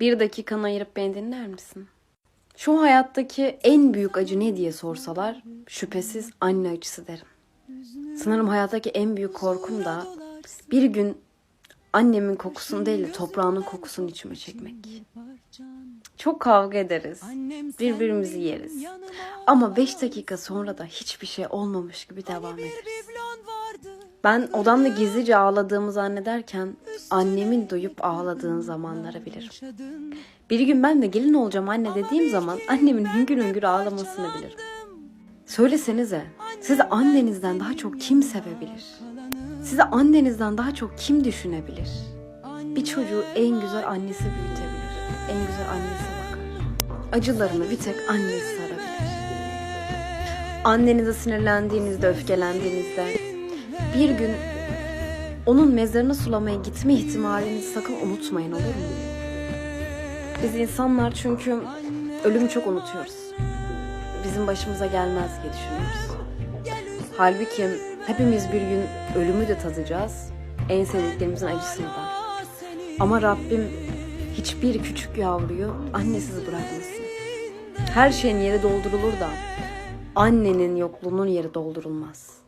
Bir dakikanı ayırıp beni dinler misin? Şu hayattaki en büyük acı ne diye sorsalar şüphesiz anne acısı derim. Sanırım hayattaki en büyük korkum da bir gün annemin kokusunu değil de toprağının kokusunu içime çekmek. Çok kavga ederiz. Birbirimizi yeriz. Ama 5 dakika sonra da hiçbir şey olmamış gibi devam ederiz. Ben odamda gizlice ağladığımı zannederken annemin duyup ağladığın zamanları bilirim. Bir gün ben de gelin olacağım anne dediğim zaman annemin hüngür hüngür ağlamasını bilirim. Söylesenize sizi annenizden daha çok kim sevebilir? Sizi annenizden daha çok kim düşünebilir? Bir çocuğu en güzel annesi büyütebilir. En güzel annesi bakar. Acılarını bir tek annesi sarabilir. Annenize sinirlendiğinizde, öfkelendiğinizde bir gün onun mezarını sulamaya gitme ihtimalinizi sakın unutmayın olur mu? Biz insanlar çünkü ölümü çok unutuyoruz. Bizim başımıza gelmez diye düşünüyoruz. Halbuki hepimiz bir gün ölümü de tadacağız. En sevdiklerimizin acısını da. Ama Rabbim hiçbir küçük yavruyu annesiz bırakmasın. Her şeyin yeri doldurulur da annenin yokluğunun yeri doldurulmaz.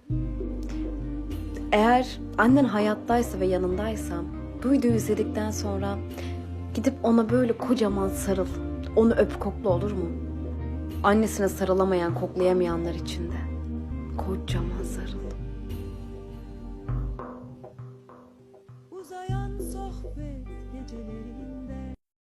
Eğer annen hayattaysa ve yanındaysa duyduğu izledikten sonra gidip ona böyle kocaman sarıl. Onu öp kokla olur mu? Annesine sarılamayan, koklayamayanlar için de. Kocaman sarıl. Uzayan sohbet gecelerinde